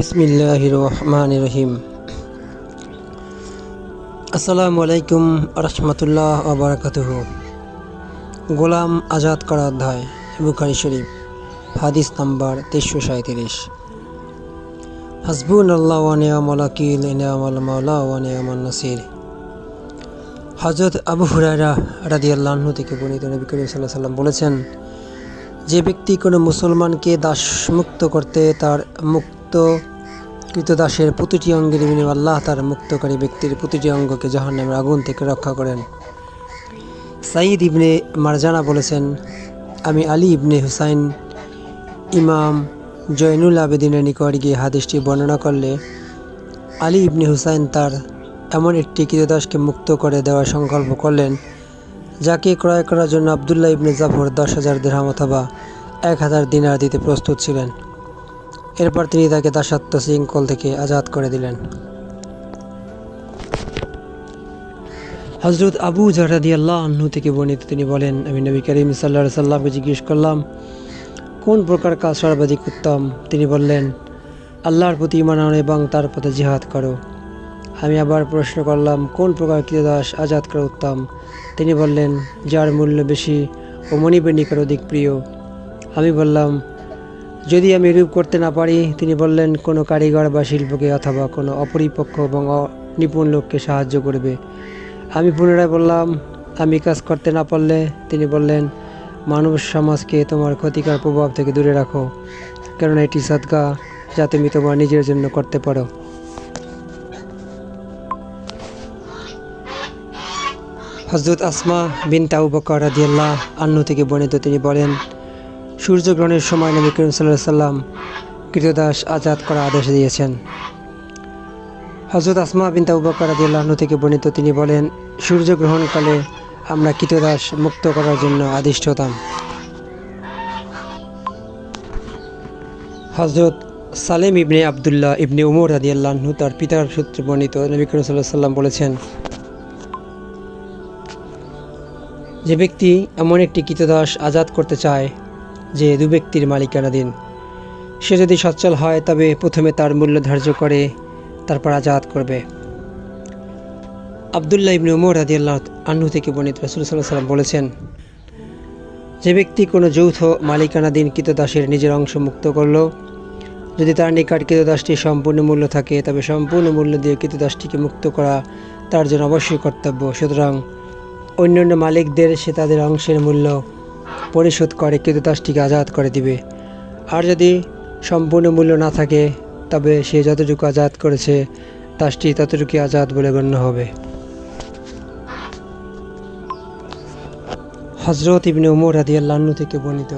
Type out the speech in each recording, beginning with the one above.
বিসমিল্লাহ রহমান রহিম। আসসালামু আলাইকুম রহমতুল্লাহ আবরাকাতুহ গোলাম আজাদ করা অধ্যায়, বুখারি শরীফ, হাদিস নাম্বার তেইশশো সাঁত্রিশ হাসবুন আল্লাহ ওয়ানিয়ামল আকিল ইনিয়ামল মাওলা ওয়ানিয়ামল নাসির। হজরত আবু হুরায়রা রাদি আল্লাহ্ন থেকে বর্ণিত নবী করিম সাল্লাহ সাল্লাম বলেছেন, যে ব্যক্তি কোনো মুসলমানকে দাসমুক্ত করতে তার মুক্ত কৃতদাসের প্রতিটি অঙ্গের বিনিময়ে আল্লাহ তার মুক্তকারী ব্যক্তির প্রতিটি অঙ্গকে জাহান্নামের আগুন থেকে রক্ষা করেন। সাঈদ ইবনে মারজানা বলেছেন, আমি আলী ইবনে হুসাইন, ইমাম জয়নুল আবেদিনের নিকট গিয়ে হাদিসটি বর্ণনা করলে আলী ইবনে হুসাইন তার এমন একটি কৃতদাসকে মুক্ত করে দেওয়ার সংকল্প করলেন, যাকে ক্রয় করার জন্য আবদুল্লাহ ইবনে জাফর দশ হাজার দেড়হাম অথবা এক হাজার দিনার দিতে প্রস্তুত ছিলেন। এরপর তিনি তাকে দাসত্ব শৃঙ্খল থেকে আজাদ করে দিলেন। হজরত আবু জাহরাদি আল্লাহ আহ্ন থেকে বর্ণিত তিনি বলেন, আমি নবী করিম সাল্লা সাল্লামকে জিজ্ঞেস করলাম, কোন প্রকার কাজ সর্বাধিক উত্তম? তিনি বললেন, আল্লাহর প্রতি ইমান এবং তার পথে জিহাদ করো। আমি আবার প্রশ্ন করলাম, কোন প্রকার কৃতদাস আজাদ করা উত্তম? তিনি বললেন, যার মূল্য বেশি ও মনিবের নিকট অধিক প্রিয়। আমি বললাম যদি আমি রূপ করতে না পারি, তিনি বললেন, কোনো কারিগর বা শিল্পকে অথবা কোনো অপরিপক্ষ এবং নিপুণ লোককে সাহায্য করবে। আমি পুনরায় বললাম, আমি কাজ করতে না পারলে, তিনি বললেন, মানব সমাজকে তোমার ক্ষতিকর প্রভাব থেকে দূরে রাখো, কেননা এটি সদকা যা তুমি তোমার নিজের জন্য করতে পারো। হজরত আসমা বিন তাউ বকর রাদিয়াল্লাহ আন্নু থেকে বর্ণিত তিনি বলেন সূর্যগ্রহণের সময় নবী করিম সাল্লাহ সাল্লাম কৃতদাস আজাদ করা আদেশ দিয়েছেন। হজরত আসমা বিন তাউ বকর রাদিয়াল্লাহ আন্নু থেকে বর্ণিত তিনি বলেন, সূর্যগ্রহণকালে আমরা কৃতদাস মুক্ত করার জন্য আদিষ্ট হতাম। হজরত সালেম ইবনে আবদুল্লাহ ইবনে উমর রাদিয়াল্লাহ আনহু তার পিতার সূত্রে বর্ণিত নবী করিম সাল্লাহ সাল্লাম বলেছেন, যে ব্যক্তি এমন একটি কৃতদাস আজাদ করতে চায় যে দু ব্যক্তির মালিকানাধীন। সে যদি সচ্ছল হয়, তবে প্রথমে তার মূল্য ধার্য করে তারপর আজাদ করবে। আবদুল্লাহ ইবনে উমর রাজি আল্লাহ আন্নু থেকে বর্ণিত রসুল সাল্লাহ সাল্লাম বলেছেন, যে ব্যক্তি কোনো যৌথ মালিকানাধীন কৃতদাসের নিজের অংশ মুক্ত করল, যদি তার নিকট কৃতদাসটি সম্পূর্ণ মূল্য থাকে, তবে সম্পূর্ণ মূল্য দিয়ে কৃতদাসটিকে মুক্ত করা তার জন্য অবশ্যই কর্তব্য। সুতরাং অন্যান্য মালিকদের সে তাদের অংশের মূল্য পরিশোধ করে কৃতদাসটিকে আজাদ করে দিবে। আর যদি সম্পূর্ণ মূল্য না থাকে, তবে সে যতটুকু আজাদ করেছে দাসটি ততটুকু আজাদ বলে গণ্য হবে। হজরত ইবনে উমর রাদি আল্লাহ্ন থেকে বর্ণিত।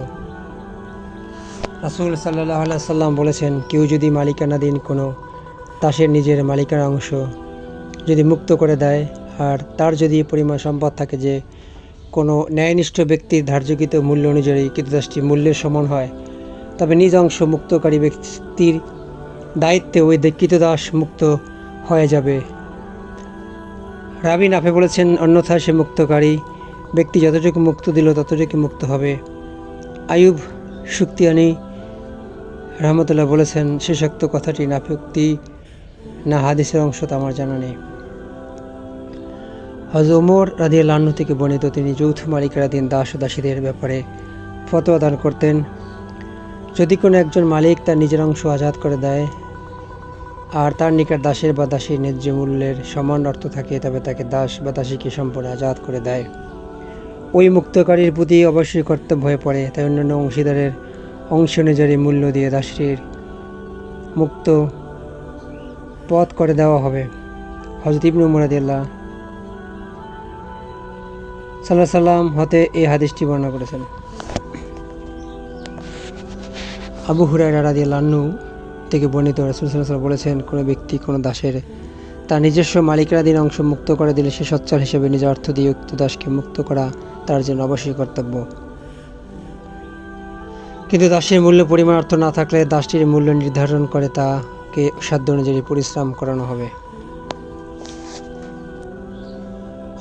রাসুল সাল্লাহ আল্লাহ সাল্লাম বলেছেন, কেউ যদি মালিকানাধীন কোনো দাসের নিজের মালিকানা অংশ যদি মুক্ত করে দেয়, আর তার যদি পরিমাণ সম্পদ থাকে যে কোনো ন্যায়নিষ্ঠ ব্যক্তির ধার্যকৃত মূল্য অনুযায়ী কৃতদাসটি মূল্যের সমান হয়। তবে নিজ অংশ মুক্তকারী ব্যক্তির দায়িত্বে ওই কৃতদাস মুক্ত হয়ে যাবে। রাবি নাফে বলেছেন অন্যথায় সে মুক্তকারী ব্যক্তি যতটুকু মুক্ত দিল ততটুকু মুক্ত হবে। আয়ুব শুক্তিয়ানি রহমতুল্লাহ বলেছেন শেষোক্ত কথাটি নাফুক্তি না হাদিসের অংশ তো আমার জানা নেই। হজ ওমর লান্নু থেকে বর্ণিত তিনি যৌথ মালিকারাধীন দাস দাসীদের ব্যাপারে ফতোয়া দান করতেন। যদি কোনো একজন মালিক তার নিজের অংশ আজাদ করে দেয় আর তার নিকট দাসের বা দাসীর ন্যায্য মূল্যের সমান অর্থ থাকে, তবে তাকে দাস বা দাসীকে সম্পূর্ণ আজাদ করে দেয়। ওই মুক্তকারীর প্রতি অবশ্যই কর্তব্য হয়ে পড়ে, তাই অন্যান্য অংশীদারের অংশ অনুযায়ী মূল্য দিয়ে দাসীর মুক্ত পথ করে দেওয়া হবে। হজরত ইবনু মুরাদিল্লাহ সাল্লাহ সাল্লাম হতে এই হাদিসটি বর্ণনা করেছেন। আবু হুরাই রাদি লান্নু থেকে বর্ণিত রসুল সাল্লাহ বলেছেন, কোনো ব্যক্তি, কোনো দাসের তার নিজস্ব মালিকানাধীন অংশ মুক্ত করে দিলে সে সচ্ছল হিসেবে নিজ অর্থ দিয়ে উক্ত দাসকে মুক্ত করা তার জন্য অবশ্যই কর্তব্য। কিন্তু দাসের মূল্য, পরিমাণ অর্থ না থাকলে দাসটির মূল্য নির্ধারণ করে তাকে সাধ্য অনুযায়ী পরিশ্রম করানো হবে।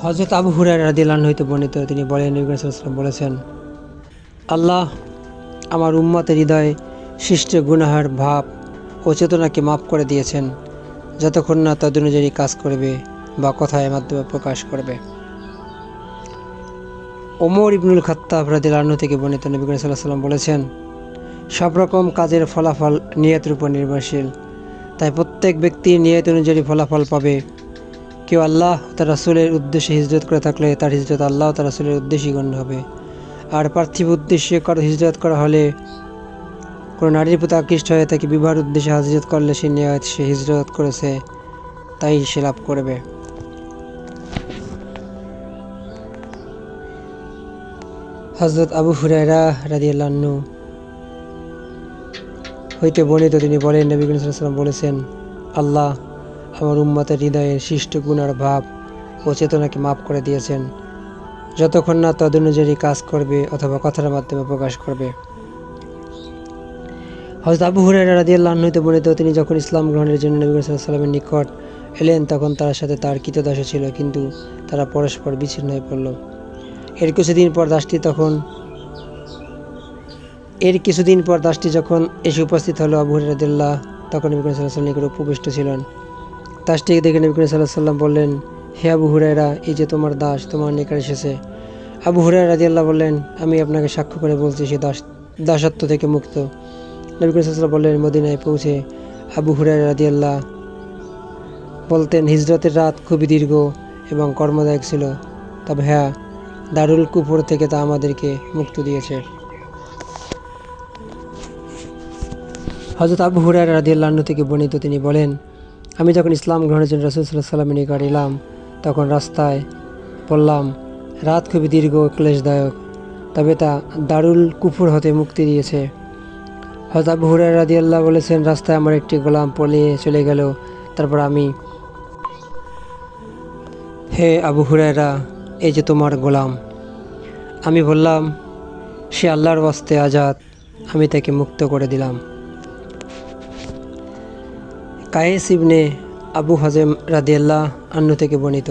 হজরত আবু হুরাই রাদিল্লাহ হইতে বর্ণিত, তিনি বলেন নবীলাম বলেছেন, আল্লাহ আমার উম্মতের হৃদয়ে সৃষ্ট গুনাহার ভাব ও চেতনাকে মাফ করে দিয়েছেন, যতক্ষণ না তদ অনুযায়ী কাজ করবে বা কথায় মাধ্যমে প্রকাশ করবে। ওমর ইবনুল খাত্তাব রাদিল আহ্ন থেকে বর্ণিত নবী সাল্লাহ সাল্লাম বলেছেন, সব রকম কাজের ফলাফল নিয়তের উপর নির্ভরশীল। তাই প্রত্যেক ব্যক্তি নিয়ত অনুযায়ী ফলাফল পাবে কেউ আল্লাহ তার রাসুলের উদ্দেশ্যে হিজরত করে থাকলে তার হিজরত আল্লাহ তার রাসুলের উদ্দেশ্যেই গণ্য হবে। আর পার্থিব উদ্দেশ্যে কারও, হিজরত করা হলে কোনো নারীর প্রতি আকৃষ্ট হয়ে তাকে বিবাহের উদ্দেশ্যে হিজরত করলে সে নিয়ত, সে হিজরত করেছে, তাই সে লাভ করবে। হজরত আবু হুরায়রা রাদিয়াল্লাহু হইতে বর্ণিত তিনি বলেন, নবী বলেছেন, আল্লাহ আমার উম্মতের হৃদয়ের সৃষ্ট গুণার ভাব ও চেতনাকে মাফ করে দিয়েছেন। যতক্ষণ না তদ অনুযায়ী কাজ করবে অথবা কথার মাধ্যমে প্রকাশ করবে। হজরত আবু রাদিয়াল্লাহু আনহু হইতে বর্ণিত, তিনি যখন ইসলাম গ্রহণের জন্য নবী ওয়াসাল্লামের নিকট এলেন, তখন তার সাথে তার কৃতদাস ছিল, কিন্তু তারা পরস্পর বিচ্ছিন্ন হয়ে পড়ল। এর কিছুদিন পর দাসটি তখন, এর কিছুদিন পর দাসটি যখন এসে উপস্থিত হলো আবু হুরায়রা তখন নবী ওয়াসাল্লাম নিকট উপবিষ্ট ছিলেন। দাসটিকে দেখে নবী করিম সাল্লাহ সাল্লাম বললেন, হে আবু হুরায়রা, এই যে তোমার দাস, তোমার নিকট এসেছে। আবু হুরায়রা রাদিয়াল্লাহ বললেন, আমি আপনাকে সাক্ষ্য করে বলছি, সে দাস, দাসত্ব থেকে মুক্ত। নবী করিম সাল্লাল্লাহু বললেন, মদিনায় পৌঁছে আবু হুরায়রা রাদিয়াল্লাহ বলতেন, হিজরতের রাত খুবই দীর্ঘ এবং কর্মদায়ক ছিল। তবে হ্যাঁ দারুল কুপুর থেকে তা আমাদেরকে মুক্ত দিয়েছে। হজরত আবু হুরায়রা রাদিয়াল্লাহু আনহু থেকে বর্ণিত তিনি বলেন আমি যখন ইসলাম গ্রহণের জন্য রসুল সাল্লাহ সাল্লামের নিকট এলাম, তখন রাস্তায় বললাম, রাত খুবই দীর্ঘ ক্লেশদায়ক, তবে তা দারুল কুফুর হতে মুক্তি দিয়েছে। হয়তো আবু হুরায় রাদি আল্লাহ বলেছেন, রাস্তায় আমার একটি গোলাম পলিয়ে চলে গেল। তারপর আমি, হে আবু হুরায়রা, এই যে তোমার গোলাম। আমি বললাম, সে আল্লাহর বাস্তে আজাদ। আমি তাকে মুক্ত করে দিলাম। কায়েস ইবনে আবু হাজেম রাদিয়াল্লাহ আন্নু থেকে বর্ণিত।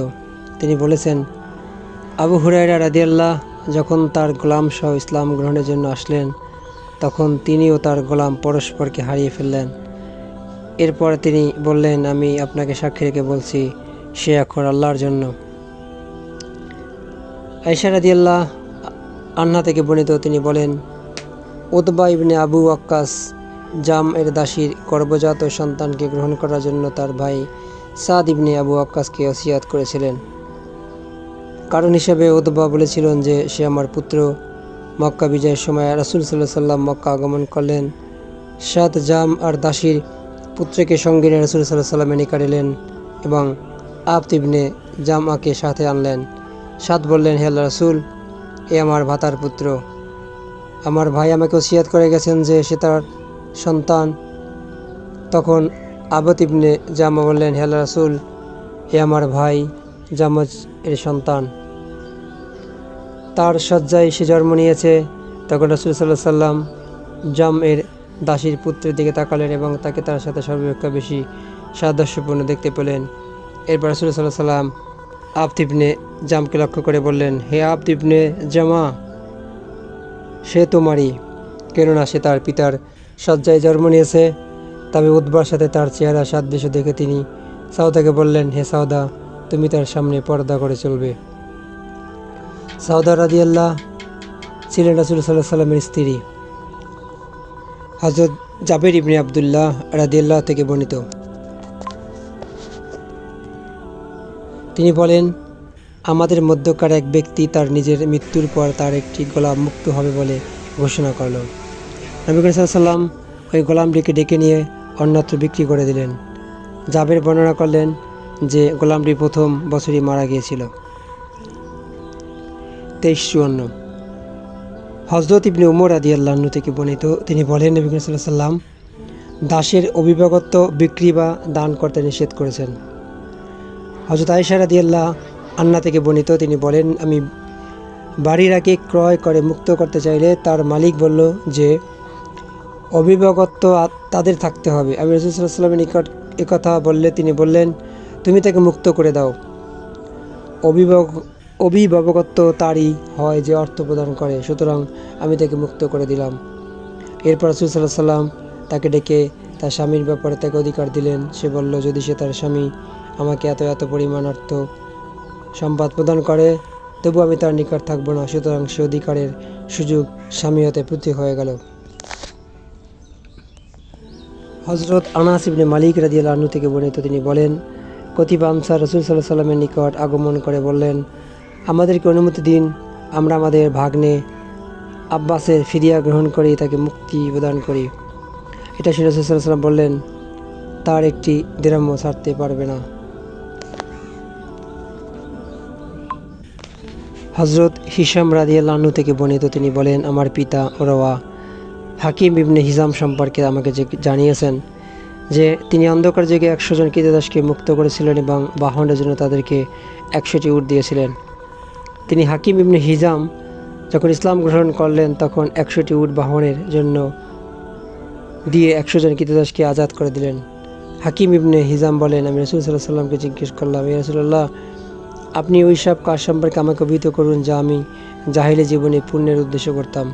তিনি বলেছেন, আবু হুরায়রা রাদিয়াল্লাহ যখন তার গোলাম সহ ইসলাম গ্রহণের জন্য আসলেন, তখন তিনি ও তার গোলাম পরস্পরকে হারিয়ে ফেললেন। এরপর তিনি বললেন, আমি আপনাকে সাক্ষী রেখে বলছি, সে এখন আল্লাহর জন্য। আয়সা রাদিয়াল্লাহ আন্না থেকে বর্ণিত তিনি বলেন, উতবা ইবনে আবু আক্কাস জাম এর দাসীর গর্ভজাত সন্তানকে গ্রহণ করার জন্য তার ভাই সাদ ইবনে আবু আক্কাসকে ওসিয়াত করেছিলেন। কারণ হিসেবে উতবা বলেছিলেন যে, সে আমার পুত্র মক্কা বিজয়ের সময় রাসুল সাল্লাহ সাল্লাম মক্কা আগমন করলেন। সাদ জাম আর দাসীর পুত্রকে সঙ্গে নিয়ে রসুল সাল্লাহ সাল্লামে নিকার এলেন এবং ইবনে জামাকে সাথে আনলেন। সাদ বললেন, হে আল্লাহ রাসুল, এ আমার ভাতার পুত্র। আমার ভাই আমাকে ওসিয়াত করে গেছেন যে, সে তার সন্তান। তখন আবত ইবনে জামা বললেন, হে আল্লাহ রাসুল, হে আমার ভাই, জামজ এর সন্তান। তার শয্যায় সে জন্ম নিয়েছে। তখন রাসুল সাল্লাহ সাল্লাম জাম এর দাসীর পুত্রের দিকে তাকালেন এবং তাকে তার সাথে সর্বাপেক্ষা বেশি সাদস্যপূর্ণ দেখতে পেলেন। এরপর রাসুল সাল্লাহ সাল্লাম আবতিবনে জামকে লক্ষ্য করে বললেন, হে আবতিবনে জামা, সে তোমারই, কেননা সে তার পিতার শয্যায় জন্ম নিয়েছে। তবে উদ্বার সাথে তার চেহারা সাদৃশ্য দেখে তিনি সাউদাকে বললেন, হে সাউদা, তুমি তার সামনে পর্দা করে চলবে। সাউদা রাদিয়াল্লাহ ছিলেন রাসুল সাল্লাহ সাল্লামের স্ত্রী। হজরত জাবের ইবনে আবদুল্লাহ রাদিয়াল্লাহ থেকে বর্ণিত। তিনি বলেন, আমাদের মধ্যকার এক ব্যক্তি তার নিজের মৃত্যুর পর তার একটি গোলাম মুক্ত হবে বলে ঘোষণা করল। নবী সাল্লাম ওই গোলামটিকে ডেকে নিয়ে অন্যত্র বিক্রি করে দিলেন। জাবের বর্ণনা করলেন যে গোলামটি প্রথম বছরই মারা গিয়েছিল। তেইশ চুয়ান্ন। হজরত ইবনে উমর আদি আল্লাহ থেকে বর্ণিত, তিনি বলেন, নবী সাল্লাল্লাহু সাল্লাম দাসের অভিভাবকত্ব, বিক্রি বা দান করতে নিষেধ করেছেন। হজরত আয়েশা রাদি আল্লাহ আন্না থেকে বর্ণিত, তিনি বলেন, আমি বাড়ির আগে ক্রয় করে মুক্ত করতে চাইলে তার মালিক বলল যে অভিভাবকত্ব তাদের থাকতে হবে। আমি রসুলামের নিকট একথা বললে তিনি বললেন, তুমি তাকে মুক্ত করে দাও। অভিভাবক, অভিভাবকত্ব তারই হয় যে অর্থ প্রদান করে। সুতরাং আমি তাকে মুক্ত করে দিলাম। এরপর রসুল সাল্লাহ সাল্লাম তাকে ডেকে তার স্বামীর ব্যাপারে তাকে অধিকার দিলেন। সে বলল, যদি সে তার স্বামী আমাকে এত এত পরিমাণ অর্থ সম্পদ প্রদান করে, তবু আমি তার নিকট থাকব না। সুতরাং সে অধিকারের সুযোগ স্বামী হতে প্রতীক হয়ে গেল। হজরত আনাস ইবনে মালিক রাদিয়াল্লাহু আনহু থেকে বর্ণিত তিনি বলেন কতিপা আনসার রসুল সাল্লাহ সাল্লামের নিকট আগমন করে বললেন, আমাদেরকে অনুমতি দিন, আমরা আমাদের ভাগ্নে আব্বাসের ফিরিয়া গ্রহণ করি, তাকে মুক্তি প্রদান করি। এটা শুনে রসুল সাল্লাহ সাল্লাম বললেন, তার একটি দিরাম্য ছাড়তে পারবে না। হজরত হিসাম রাদিয়াল্লাহু আনহু থেকে বর্ণিত তিনি বলেন, আমার পিতা ওরওয়া হাকিম ইবনে হিজাম সম্পর্কে আমাকে যে জানিয়েছেন যে তিনি অন্ধকার যুগে একশো জন কীতদাসকে মুক্ত করেছিলেন এবং বাহনের জন্য তাদেরকে একশোটি উট দিয়েছিলেন। তিনি হাকিম ইবনে হিজাম যখন ইসলাম গ্রহণ করলেন তখন একশোটি উট বাহনের জন্য দিয়ে একশো জন কীতদাসকে আজাদ করে দিলেন। হাকিম ইবনে হিজাম বলেন, আমি রসুল সাল্লাহ সাল্লামকে জিজ্ঞেস করলাম এই রসুল্লাহ আপনি ওই সব কাজ সম্পর্কে আমাকে অভিহিত করুন যা আমি জাহিলে জীবনে পুণ্যের উদ্দেশ্য করতাম।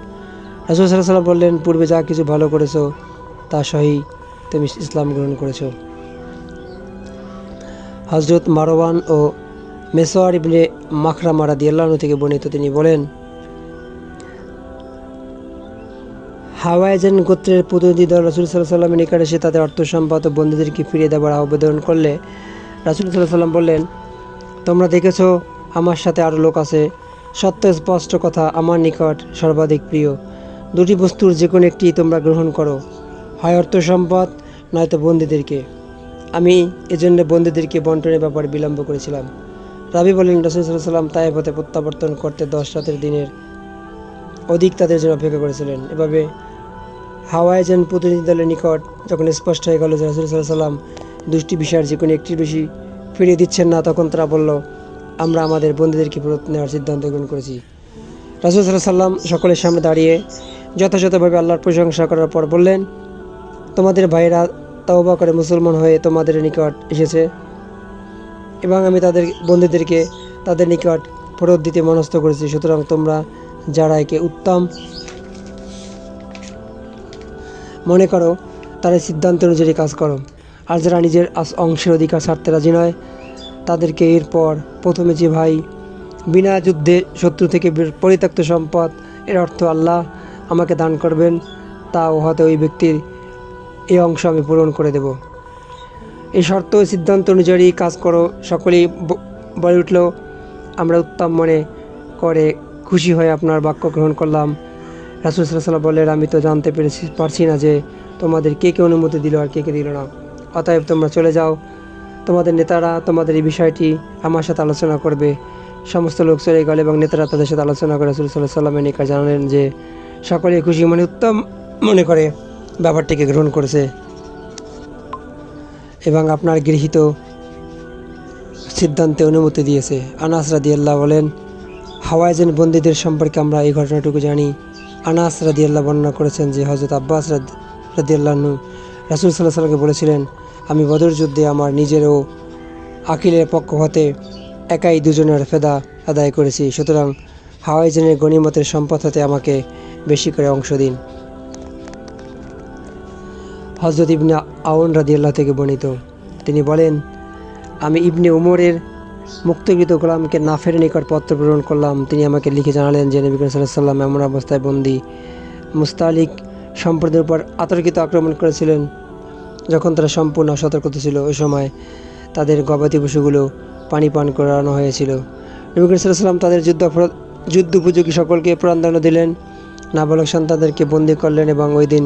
রাসুল সাল্লাম বললেন, পূর্বে যা কিছু ভালো করেছ, তা সহি তুমি ইসলাম গ্রহণ করেছ। হজরত মারওয়ান ও মেসোয়ার ইবনে মাখরা মারা রাদিয়াল্লাহু থেকে বর্ণিত, তিনি বলেন, হাওয়াইজেন গোত্রের প্রতিনিধি দল রাসুল সাল্লাহ সাল্লামের নিকট এসে তাদের অর্থ সম্পদ ও বন্ধুদেরকে ফিরিয়ে দেওয়ার আবেদন করলে রাসুল সাল্লাহ সাল্লাম বললেন, তোমরা দেখেছ, আমার সাথে আরও লোক আছে। সত্য স্পষ্ট কথা আমার নিকট সর্বাধিক প্রিয়। দুটি বস্তুর যে কোনো একটি তোমরা গ্রহণ করো, হয় অর্থ সম্পদ, নয়তো বন্দীদেরকে আমি এজন্য বন্দীদেরকে বন্টনের ব্যাপারে বিলম্ব করেছিলাম। রাবি বলেন রসুল সাল্লাহ সাল্লাম তাই পথে প্রত্যাবর্তন করতে দশ রাতের দিনের অধিক তাদের জন্য অপেক্ষা করেছিলেন। এভাবে হাওয়াইজেন প্রতিনিধি দলের নিকট যখন স্পষ্ট হয়ে গেল যে রসুল সাল্লাহ সাল্লাম দুটি বিষয়ের যে কোনো একটির বেশি ফিরিয়ে দিচ্ছেন না, তখন তারা বলল, আমরা আমাদের বন্ধুদেরকে ফেরত নেওয়ার সিদ্ধান্ত গ্রহণ করেছি। রাসুল সাল্লাম সকলের সামনে দাঁড়িয়ে যথাযথভাবে আল্লাহর প্রশংসা করার পর বললেন, তোমাদের ভাইরা তওবা করে মুসলমান হয়ে তোমাদের নিকট এসেছে এবং আমি তাদের বন্ধুদেরকে তাদের নিকট ফেরত দিতে মনস্থ করেছি। সুতরাং তোমরা যারা একে উত্তম মনে করো তারা সিদ্ধান্ত অনুযায়ী কাজ করো। আর যারা নিজের অংশের অধিকার ছাড়তে রাজি নয়, তাদেরকে এরপর প্রথমে যে ভাই বিনা যুদ্ধে শত্রু থেকে পরিত্যক্ত সম্পদ, এর অর্থ আল্লাহ আমাকে দান করবেন, তা হতে ওই ব্যক্তির এই অংশ আমি পূরণ করে দেব। এই শর্ত সিদ্ধান্ত অনুযায়ী কাজ করো, সকলেই বলে উঠল, আমরা উত্তম মনে করে খুশি হয়ে আপনার বাক্য গ্রহণ করলাম। রাসুল সাল্লাহ বললেন, আমি তো জানতে পেরেছি, পারছি না যে তোমাদের কে কে অনুমতি দিল আর কে কে দিল না। অতএব তোমরা চলে যাও। তোমাদের নেতারা, তোমাদের এই বিষয়টি আমার সাথে আলোচনা করবে। সমস্ত লোক চলে গেল এবং নেতারা তাদের সাথে আলোচনা করে রসুল সাল্লাহ সাল্লামের নিকট জানালেন যে সকলে খুশি মনে উত্তম মনে করে ব্যাপারটিকে গ্রহণ করেছে। এবং আপনার গৃহীত সিদ্ধান্তে অনুমতি দিয়েছে। আনাস রাদিয়াল্লাহ বলেন, হাওয়াইজেন বন্দীদের সম্পর্কে আমরা এই ঘটনাটুকু জানি। আনাস রাদিয়াল্লাহ বর্ণনা করেছেন যে হজরত আব্বাস রাদ রাদিয়াল্লাহনু রাসুল সাল্লাহ সাল্লামকে বলেছিলেন, আমি বদর যুদ্ধে আমার নিজেরও আকিলের পক্ষ হতে একাই দুজনের ফেদা আদায় করেছি। সুতরাং হাওয়াইজেনের গণিমতের সম্পদ হতে আমাকে বেশি করে অংশ দিন। হজরত ইবনে আউন রাদিয়াল্লাহ থেকে বর্ণিত। তিনি বলেন, আমি ইবনে উমরের মুক্তকৃত গোলামকে নাফের নিকট পত্র প্রেরণ করলাম। তিনি আমাকে লিখে জানালেন যে, নবী সাল্লাম এমন অবস্থায় বন্দি। মুস্তালিক সম্প্রদায়ের উপর আতর্কিত আক্রমণ করেছিলেন। যখন তারা সম্পূর্ণ সতর্কতা ছিল, ওই সময় তাদের গবাদি পশুগুলো পানি পান করানো হয়েছিল। নবী সাল্লাম তাদের যুদ্ধ যুদ্ধ উপযোগী সকলকে প্রাণদণ্ড দিলেন। নাবালক সন্তানদেরকে বন্দি করলেন এবং ওই দিন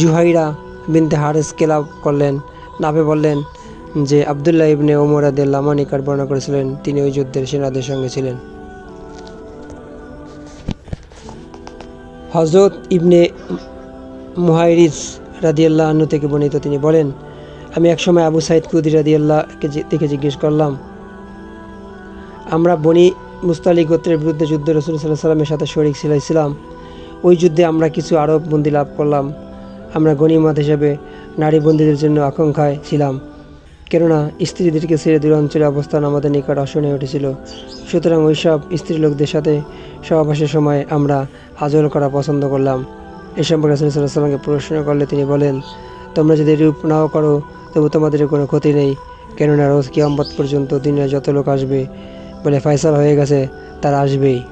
জুহাইরা বিনতে হারেস কেলাব করলেন। নাভে বললেন যে, আবদুল্লাহ ইবনে ওমর আদিল্লাহ মানিকার বর্ণনা করেছিলেন, তিনি ওই যুদ্ধের সেনাদের সঙ্গে ছিলেন। হজরত ইবনে মুহাইরিস রাদিয়াল্লাহ আন্নু থেকে বর্ণিত তিনি বলেন, আমি একসময় আবু সাইদ কুদি রাদিয়াল্লাহকে থেকে জিজ্ঞেস করলাম, আমরা বনি মুস্তালি গোত্রের বিরুদ্ধে যুদ্ধে রসুল সাল্লাহ সাল্লামের সাথে শরিক ছিলাম। ওই যুদ্ধে আমরা কিছু আরব বন্দি লাভ করলাম। আমরা গণিমত হিসেবে নারী বন্দীদের জন্য আকাঙ্ক্ষায় ছিলাম। কেননা, স্ত্রীদেরকে ছেড়ে দূর অঞ্চলে অবস্থান আমাদের নিকট আসনে উঠেছিল সুতরাং ওইসব স্ত্রী লোকদের সাথে সহবাসের সময় আমরা আজল করা পছন্দ করলাম। এ সম্পর্কে রাসূল সাল্লামকে প্রশ্ন করলে তিনি বলেন, তোমরা যদি রূপ নাও করো, তবু তোমাদের কোনো ক্ষতি নেই। কেননা রোজ কিয়ামত পর্যন্ত দিনের যত লোক আসবে, বলে ফয়সাল হয়ে গেছে, তারা আসবেই।